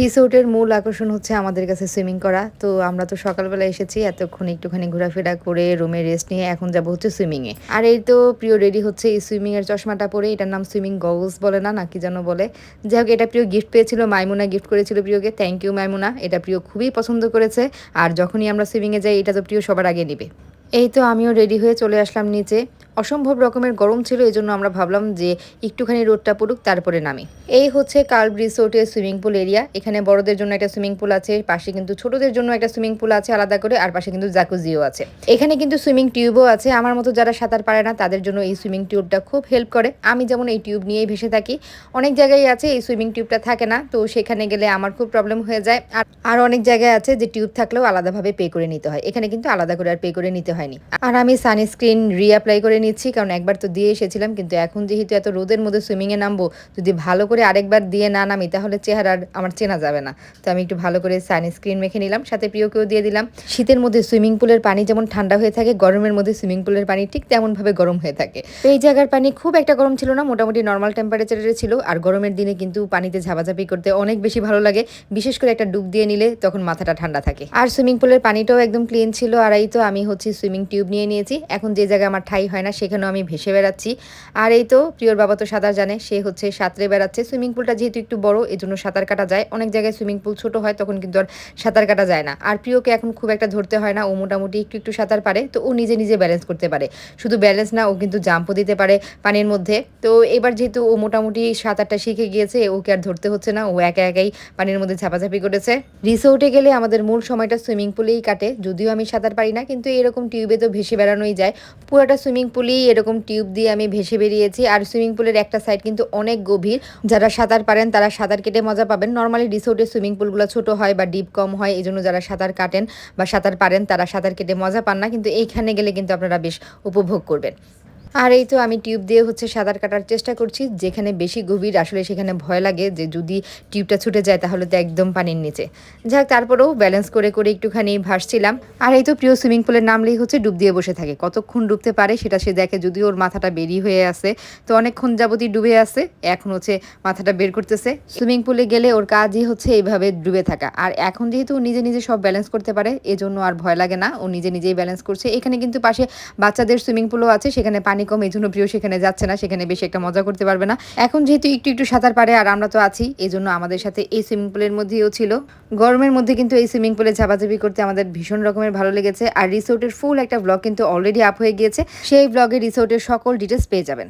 রিসোর্টের মূল আকর্ষণ হচ্ছে আমাদের কাছে সুইমিং করা। তো আমরা তো সকালবেলা এসেছি, এতক্ষণ একটুখানি ঘোরাফেরা করে রুমে রেস্ট নিয়ে এখন যাব হচ্ছে সুইমিংয়ে আর এই তো প্রিয় রেডি হচ্ছে এই সুইমিং এর চশমাটা পরে, এটার নাম সুইমিং গগলস বলে না নাকি যেন বলে। যাই হোক, এটা প্রিয় গিফট পেয়েছিল, মাইমুনা গিফট করেছিল প্রিয়কে। থ্যাংক ইউ মাইমুনা। এটা প্রিয় খুবই পছন্দ করেছে। আর যখনই আমরা সুইমিংয়ে যাই, এটা তো প্রিয় সবার আগে নিবে। এই তো আমিও রেডি হয়ে চলে আসলাম নিচে। অসম্ভব রকমের গরম ছিল এই জন্য আমরা ভাবলাম যে একটুখানি রোদটা পড়ুক, তারপরে নামি। এই হচ্ছে কার্ভ রিসোর্টের সুইমিং পুল এরিয়া। এখানে বড়দের জন্য একটা সুইমিং পুল আছে, পাশে কিন্তু ছোটদের জন্য একটা সুইমিং পুল আছে আলাদা করে, আর পাশে কিন্তু জাকুজিও আছে। এখানে কিন্তু সুইমিং টিউবও আছে। আমার মতো যারা সাঁতার পারে না, তাদের জন্য এই সুইমিং টিউবটা খুব হেল্প করে। আমি যেমন এই টিউব নিয়েই ভেসে থাকি। অনেক জায়গায় আছে, এই সুইমিং টিউবটা থাকে না, তো সেখানে গেলে আমার খুব প্রবলেম হয়ে যায়। আর আর অনেক জায়গায় আছে যে টিউব থাকলেও আলাদাভাবে পে করে নিতে হয়। এখানে কিন্তু আলাদা করে আর পে করে নিতে হয়নি। আর আমি সানস্ক্রিন রিঅ্যাপ্লাই করে নিচ্ছি, কারণ একবার তো দিয়ে এসেছিলাম, কিন্তু এখন যেহেতু এত রোদের মধ্যে সুইমিংয়ে নামবো, যদি ভালো করে আরেকবার দিয়ে না নামি, তাহলে চেহারা আমার চেনা যাবে না। তো আমি একটু ভালো করে সানস্ক্রিন মেখে নিলাম, সাথে প্রিয়কেও দিয়ে দিলাম। শীতের মধ্যে সুইমিং পুলের পানি যেমন ঠান্ডা হয়ে থাকে, গরমের মধ্যে সুইমিং পুলের পানি ঠিক তেমনভাবে গরম হয়ে থাকে। তো এই জায়গার পানি খুব একটা গরম ছিল না, মোটামুটি নর্মাল টেম্পারেচারের ছিল, আর গরমের দিনে কিন্তু পানিতে ঝাপাঝাপি করতে অনেক বেশি ভালো লাগে, বিশেষ করে একটা ডুব দিয়ে নিলে তখন মাথাটা ঠান্ডা থাকে। আর সুইমিং পুলের পানিটাও একদম ক্লিন ছিল আর এই তো, আমি হচ্ছে সুইমিং টিউব নিয়ে নিয়েছি, এখন যে জায়গায় আমার ঠাই হয় না সেখানেও আমি ভেসে বেড়াচ্ছি। আর এই তো প্রিয়র বাবা তো সাঁতার জানে, সে হচ্ছে সাঁতরে বেড়াচ্ছে। সুইমিং পুলটা যেহেতু একটু বড় এই জন্য সাঁতার কাটা যায়। অনেক জায়গায় সুইমিং পুল ছোট হয়, তখন কিন্তু আর সাঁতার কাটা যায় না। আর প্রিয়কে এখন খুব একটা ধরতে হয় না, ও মোটামুটি একটু একটু সাঁতার পারে, তো ও নিজে নিজে ব্যালেন্স করতে পারে। শুধু ব্যালেন্স না, ও কিন্তু জাম্পও দিতে পারে পানির মধ্যে। তো এবার যেহেতু ও মোটামুটি সাঁতারটা শিখে গিয়েছে, ওকে আর ধরতে হচ্ছে না, ও একা একাই পানির মধ্যে ঝাপাঝাপি করেছে। রিসোর্টে গেলে আমাদের মূল সময়টা সুইমিং পুলেই কাটে, যদিও আমি সাঁতার পারি না, কিন্তু এরকম টিউবে তো ভেসে বেড়ানোই যায়। পুরোটা সুইমিং পুলেই এরকম টিউব দিয়ে আমি ভেসে বেরিয়েছি। আর সুইমিং পুলের একটা সাইড কিন্তু অনেক গভীর। যারা সাঁতার পারেন তারা সাঁতার কেটে মজা পাবেন। নর্মালি রিসোর্টের সুইমিং পুলগুলো ছোট হয় বা ডিপ কম হয় এই জন্য যারা সাঁতার কাটেন বা সাঁতার পারেন তারা সাঁতার কেটে মজা পান না। কিন্তু এইখানে গেলে কিন্তু আপনারা বেশ উপভোগ করবেন। আর এই তো আমি টিউব দিয়ে হচ্ছে সাঁতার কাটার চেষ্টা করছি, যেখানে বেশি গভীর আসলে সেখানে ভয় লাগে যে যদি টিউবটা ছুটে যায় তাহলে তো একদম পানির নিচে। যাক, তারপরেও ব্যালেন্স করে করে একটুখানি ভাসছিলাম। আর এই তো প্রিয় সুইমিং পুলের নামলেই হচ্ছে ডুব দিয়ে বসে থাকে। কতক্ষণ ডুবতে পারে সেটা সে দেখে যদি ওর মাথাটা বেরিয়ে হয়ে আসে তো অনেকক্ষণ যাবতই ডুবে আছে, এখন হচ্ছে মাথাটা বের করতেছে। সুইমিং পুলে গেলে ওর কাজই হচ্ছে এইভাবে ডুবে থাকা। আর এখন যেহেতু নিজে নিজে সব ব্যালেন্স করতে পারে, এজন্য আর ভয় লাগে না। ও নিজে নিজেই ব্যালেন্স করছে। এখানে কিন্তু পাশে বাচ্চাদের সুইমিং পুলও আছে, সেখানে পানি কম এই জন্য প্রিয় সেখানে যাচ্ছে না, সেখানে বেশি একটা মজা করতে পারবে না। এখন যেহেতু একটু একটু সাঁতার পারে আর আমরা তো আছি এই জন্য আমাদের সাথে এই সুইমিং পুলের মধ্যেও ছিল। গরমের মধ্যে কিন্তু এই সুইমিং পুলে ঝাপাঝাপি করতে আমাদের ভীষণ রকমের ভালো লেগেছে। আর রিসোর্টের ফুল একটা ব্লগ কিন্তু অলরেডি আপ হয়ে গিয়েছে। সেই ব্লগে রিসোর্টের সকল ডিটেলস পেয়ে যাবেন।